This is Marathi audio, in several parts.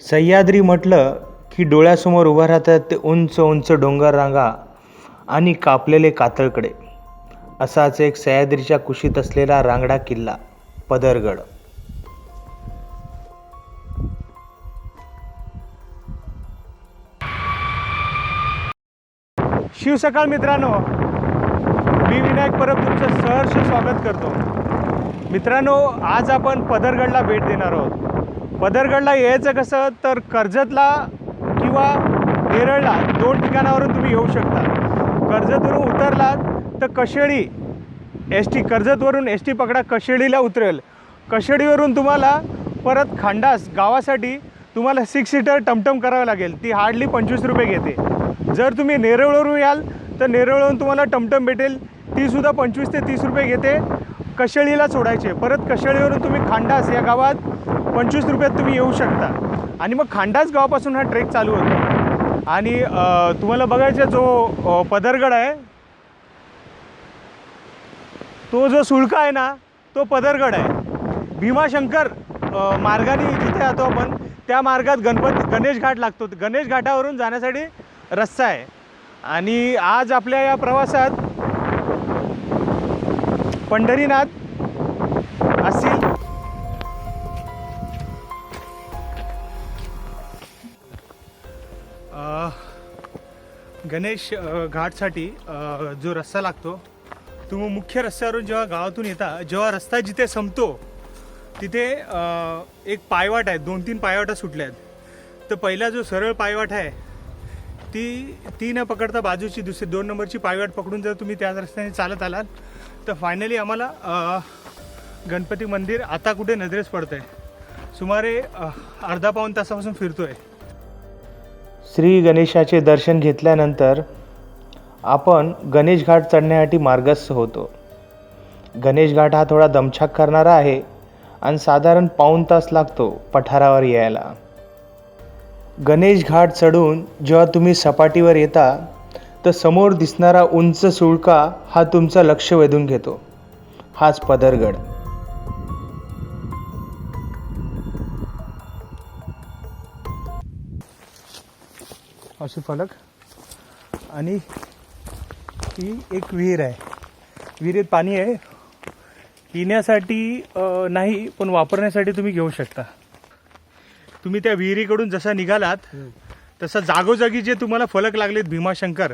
सह्याद्री म्हटलं की डोळ्यासमोर उभं राहतात ते उंच उंच डोंगर रांगा आणि कापलेले कातळकडे. असाच एक सह्याद्रीच्या कुशीत असलेला रांगडा किल्ला पदरगड. शिवसकाळ मित्रांनो मी विनायक परब तुमचं सहर्ष स्वागत करतो. मित्रांनो आज आपण पदरगडला भेट देणार आहोत. पदरगडला यायचं कसं तर कर्जतला किंवा नेरळला दोन ठिकाणावरून तुम्ही येऊ शकता. कर्जतवरून उतरलात तर कशेळी एस टी कर्जतवरून एस टी पकडा कशेळीला उतरेल. कशेळीवरून तुम्हाला परत खांडास गावासाठी तुम्हाला सिक्स सीटर टमटम करावं लागेल. ती हार्डली पंचवीस रुपये घेते. जर तुम्ही नेरळवरून याल तर नेरळवरून तुम्हाला टमटम भेटेल. तीसुद्धा पंचवीस ते तीस रुपये घेते. कशेळीला सोडायचे. परत कशेळीवरून तुम्ही खांडास या गावात पंचवीस रुपयात तुम्ही येऊ शकता. आणि मग खांडास गावापासून हा ट्रेक चालू होतो. आणि तुम्हाला बघायचा जो पदरगड आहे तो जो सुळका आहे ना तो पदरगड आहे. भीमाशंकर मार्गाने जिथे जातो आपण त्या मार्गात गणपत गणेश घाट लागतो. गणेश घाटावरून जाण्यासाठी रस्ता आहे. आणि आज आपल्या या प्रवासात पंढरीनाथ गणेश घाटसाठी जो रस्ता लागतो तुम्ही मुख्य रस्त्यावरून जेव्हा गावातून येता जेव्हा रस्ता जिथे संपतो तिथे एक पायवाट आहे दोन तीन पायवाटा सुटल्या आहेत तर पहिला जो सरळ पायवाट आहे ती ती न पकडता बाजूची दुसरी दोन नंबरची पायवाट पकडून जर तुम्ही त्या रस्त्याने चालत आलात तर फायनली आम्हाला गणपती मंदिर आता कुठे नजरेस पडतं आहे सुमारे अर्धा पाऊण तासापासून फिरतो आहे श्री गणेशाचे दर्शन घेतल्यानंतर आपण गणेश घाट चढण्यासाठी मार्गस्थ होतो. गणेश घाट हा थोडा दमछाक करणारा आहे आणि साधारण पाऊण तास लागतो पठारावर यायला. गणेश घाट चढून जेव्हा तुम्ही सपाटीवर येता तर समोर दिसणारा उंच सुळका हा तुमचं लक्ष वेधून घेतो. हाच पदरगड. असे फलक. आणि ही एक विहीर आहे. विहिरीत पाणी आहे. पिण्यासाठी नाही पण वापरण्यासाठी तुम्ही घेऊ शकता. तुम्ही त्या विहिरीकडून जसा निघालात तसा जागोजागी जे तुम्हाला फलक लागलेत भीमाशंकर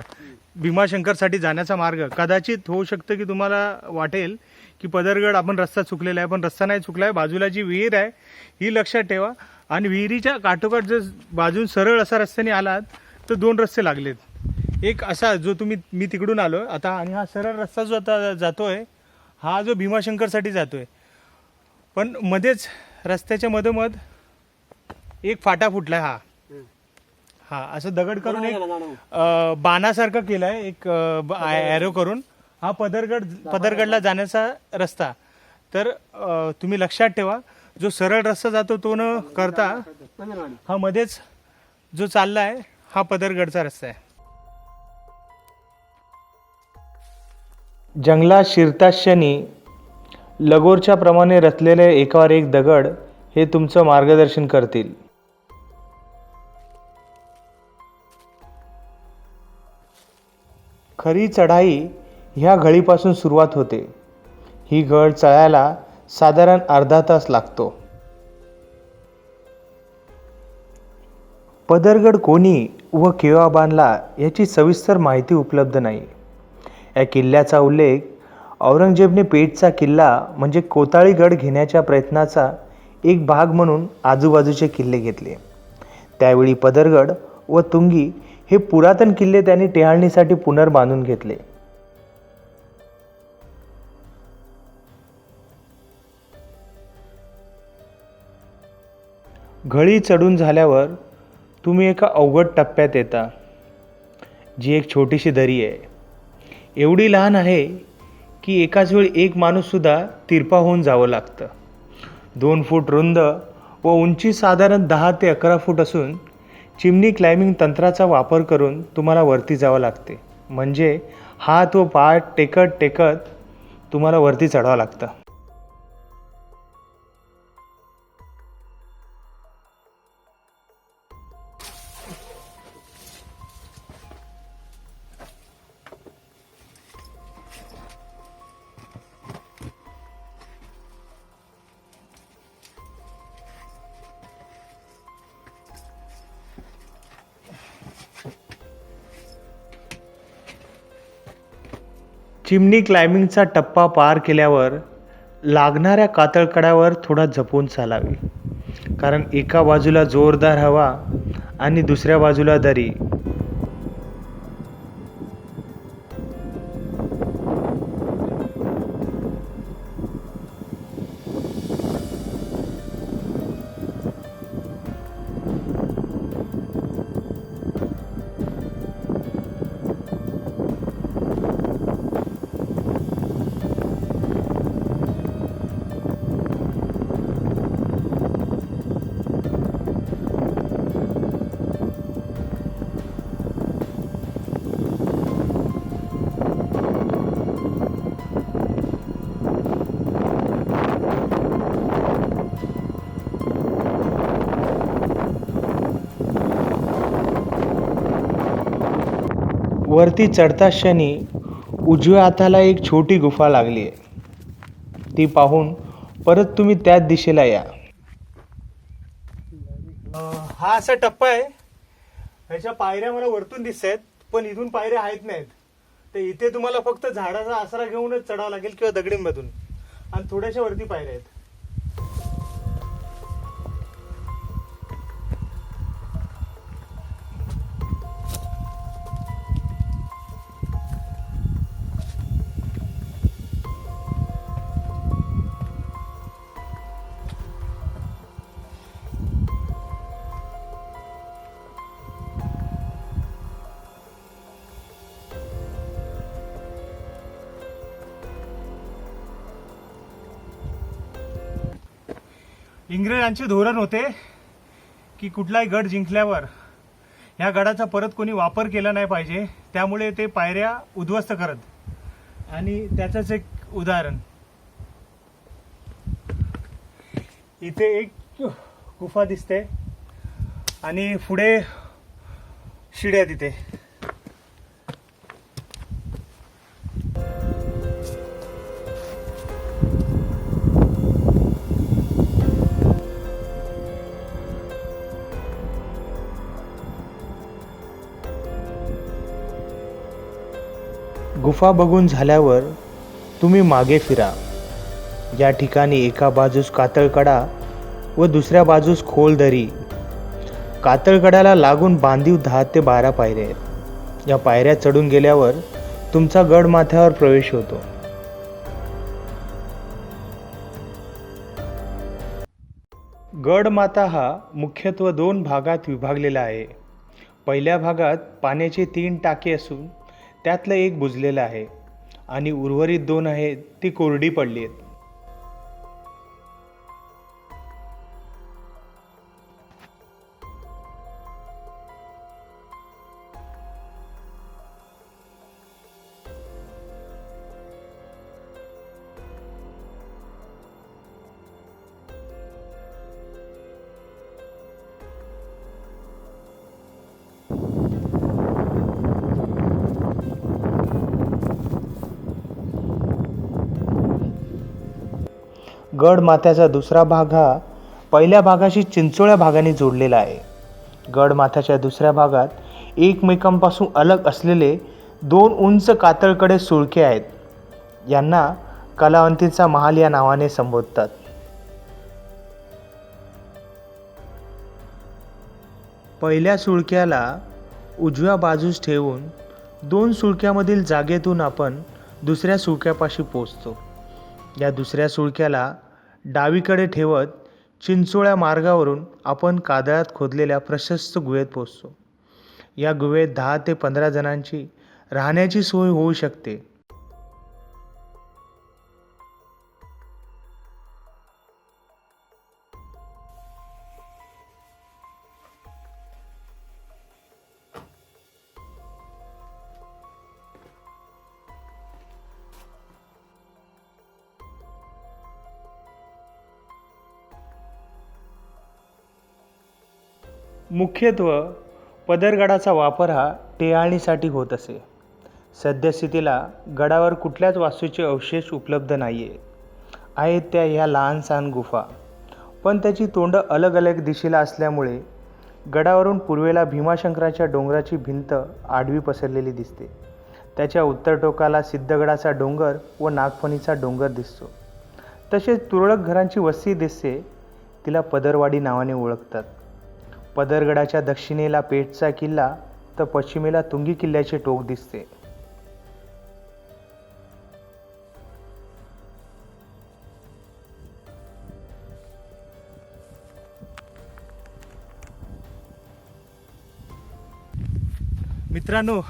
भीमाशंकरसाठी जाण्याचा मार्ग कदाचित होऊ शकतं की तुम्हाला वाटेल की पदरगड आपण रस्ता चुकलेला आहे पण रस्ता नाही चुकला आहे बाजूला जी विहीर आहे ही लक्षात ठेवा. आणि विहिरीच्या काठोकाठ जर बाजून सरळ असा रस्त्याने आलात तर दोन रस्ते लागलेत. एक असा जो तुम्ही मी तिकडून आलो आता आणि हा सरळ रस्ता जो आता जातोय हा जो भीमाशंकरसाठी जातोय. पण मध्येच रस्त्याच्या मधोमध एक फाटा फुटलाय हा. हा असं दगड करून एक अ, बाणासारखं केलंय एक ॲरो करून. हा पदरगड पदरगडला जाण्याचा रस्ता. तर अ, तुम्ही लक्षात ठेवा जो सरळ रस्ता जातो तो न करता हा मध्येच जो चाललाय हा पदरगडचा रस्ता आहे. जंगलात शनी लगोरच्या प्रमाणे रचलेले एकावर एक दगड हे तुमचं मार्गदर्शन करतील. खरी चढाई ह्या घळीपासून सुरुवात होते. ही घळ चढायला साधारण अर्धा तास लागतो. पदरगड कोणी व केव्हा बांधला याची सविस्तर माहिती उपलब्ध नाही. या किल्ल्याचा उल्लेख औरंगजेबने पेठचा किल्ला म्हणजे कोताळीगड घेण्याच्या प्रयत्नाचा एक भाग म्हणून आजूबाजूचे किल्ले घेतले. त्यावेळी पदरगड व तुंगी हे पुरातन किल्ले त्यांनी टेहाळणीसाठी पुनर्बांधून घेतले. घळी चढून झाल्यावर तुम्ही एका अवघड टप्प्यात येता जी एक छोटीशी दरी आहे. एवढी लहान आहे की एकाच वेळी एक माणूससुद्धा तिरपा होऊन जावं लागतं. दोन फूट रुंद व उंची साधारण दहा ते अकरा फूट असून चिमणी क्लाइम्बिंग तंत्राचा वापर करून तुम्हाला वरती जावं लागते. म्हणजे हात व पाय टेकत टेकत तुम्हाला वरती चढावं लागतं. चिमणी क्लाइम्बिंगचा टप्पा पार केल्यावर लागणाऱ्या कातळकड्यावर थोडा जपून चालावे. कारण एका बाजूला जोरदार हवा आणि दुसऱ्या बाजूला दरी. वरती चढता क्षणी उजव्या हाताला एक छोटी गुफा लागली. आहे ती पाहून परत तुम्ही त्याच दिशेला या. हा असा टप्पा आहे. ह्याच्या पायऱ्या मला वरतून दिसत आहेत पण इथून पायऱ्या आहेत नाहीत. तर इथे तुम्हाला फक्त झाडाचा आसरा घेऊनच चढावं लागेल किंवा दगडींमधून. आणि थोड्याशा वरती पायऱ्या आहेत. इंग्रजांचे धोरण होते की कुठलाही गड जिंकल्यावर ह्या गडाचा परत कोणी वापर केला नाही पाहिजे. त्यामुळे ते पायऱ्या उद्ध्वस्त करत. आणि त्याचंच एक उदाहरण. इथे एक गुफा दिसते. आणि पुढे शिड्या तिथे. गुफा बघून झाल्यावर तुम्ही मागे फिरा. या ठिकाणी एका बाजूस कातळकडा व दुसऱ्या बाजूस खोल दरी. कातळकड्याला लागून बांधीव दहा ते बारा पायऱ्या आहेत. या पायऱ्या चढून गेल्यावर तुमचा गड माथ्यावर प्रवेश होतो. गडमाता हा मुख्यत्व दोन भागात विभागलेला आहे. पहिल्या भागात पाण्याचे तीन टाके असून त्यातलं एक बुजलेलं आहे. आणि उर्वरित दोन आहेत ती कोरडी पडली आहेत गड माथ्याचा दुसरा भाग हा पहिल्या भागाशी चिंचोळ्या भागाने जोडलेला आहे. गड माथ्याच्या दुसऱ्या भागात एकमेकांपासून अलग असलेले दोन उंच कातळकडे सुळके आहेत. यांना कलावंतीचा महाल या नावाने संबोधतात. पहिल्या सुळक्याला उजव्या बाजूस ठेवून दोन सुळक्यामधील जागेतून आपण दुसऱ्या सुळक्यापाशी पोचतो या दुसऱ्या सुळक्याला डावीकडे ठेवत चिंचोळ्या मार्गावरून आपण कादळात खोदलेल्या प्रशस्त गुहेत पोचतो या गुहेत दहा ते पंधरा जणांची राहण्याची सोय होऊ शकते. मुख्यत्व पदरगडाचा वापर हा टेहाळणीसाठी होत असे. सद्यस्थितीला गडावर कुठल्याच वास्तूचे अवशेष उपलब्ध नाही आहे आहेत त्या ह्या लहानसहान गुफा. पण त्याची तोंडं अलग अलग दिशेला असल्यामुळे गडावरून पूर्वेला भीमाशंकराच्या डोंगराची भिंत आडवी पसरलेली दिसते. त्याच्या उत्तर टोकाला सिद्धगडाचा डोंगर व नागफणीचा डोंगर दिसतो. तसेच तुरळक घरांची वस्ती दिसते. तिला पदरवाडी नावाने ओळखतात. पदरगडाच्या दक्षिणेला पेठचा किल्ला तर पश्चिमेला तुंगी किल्ल्याचे टोक दिसते. मित्रांनो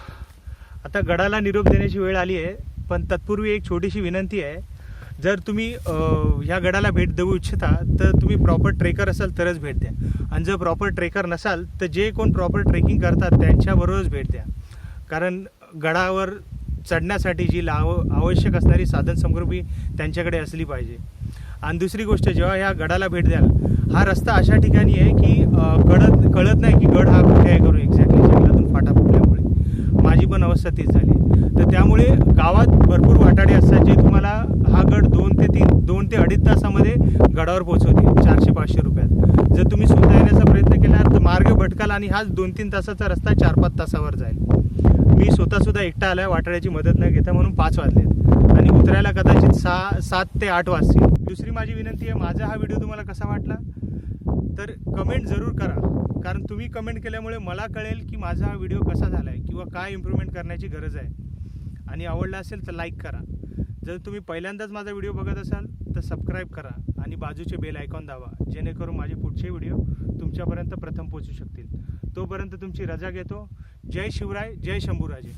आता गडाला निरोप देण्याची वेळ आली आहे पण तत्पूर्वी एक छोटीशी विनंती आहे. जर तुम्ही ह्या गडाला भेट देऊ इच्छिता तर तुम्ही प्रॉपर ट्रेकर असाल तरच भेट द्या. आणि जर प्रॉपर ट्रेकर नसाल तर जे कोण प्रॉपर ट्रेकिंग करतात त्यांच्याबरोबरच भेट द्या. कारण गडावर चढण्यासाठी जी लाव आवश्यक असणारी साधनसामुग्री त्यांच्याकडे असली पाहिजे. आणि दुसरी गोष्ट जेव्हा ह्या गडाला भेट द्याल हा रस्ता अशा ठिकाणी आहे की कळत कळत नाही की गड हा कुठे आहे करू एक्झॅक्टली जंगलातून फाटा फुटल्यामुळे. माझी पण अवस्था तीच झाली. तर त्यामुळे गावात भरपूर वाटाडे असतात जे तुम्हाला हा गड दोन ते तीन दोन ते अडीच तासामध्ये गडावर पोहोचवतील चारशे पाचशे रुपयात. जर तुम्ही स्वतः येण्याचा प्रयत्न केला तर मार्ग भटकाल आणि हाच दोन तीन तासाचा रस्ता चार पाच तासावर जाईल. मी स्वतःसुद्धा एकटा आलाय वाटाड्याची मदत न घेता म्हणून पाच वाजलेत. आणि उतरायला कदाचित सहा सात ते आठ वाजतील. दुसरी माझी विनंती आहे माझा हा व्हिडिओ तुम्हाला कसा वाटला? तर कमेंट जरूर करा. कारण तुम्ही कमेंट केल्यामुळे मला कळेल की माझा हा व्हिडिओ कसा झाला आहे किंवा काय इम्प्रूव्हमेंट करण्याची गरज आहे. आणि आवडला असेल तर लाईक करा. जर तुम्ही पहिल्यांदाच माझा व्हिडिओ बघत असाल तर सबस्क्राईब करा आणि बाजूचे बेल आयकॉन दावा जेणेकरून माझे पुढचे व्हिडिओ तुमच्यापर्यंत प्रथम पोहोचू शकतील. तोपर्यंत तुमची रजा घेतो. जय शिवराय जय शंभूराजे.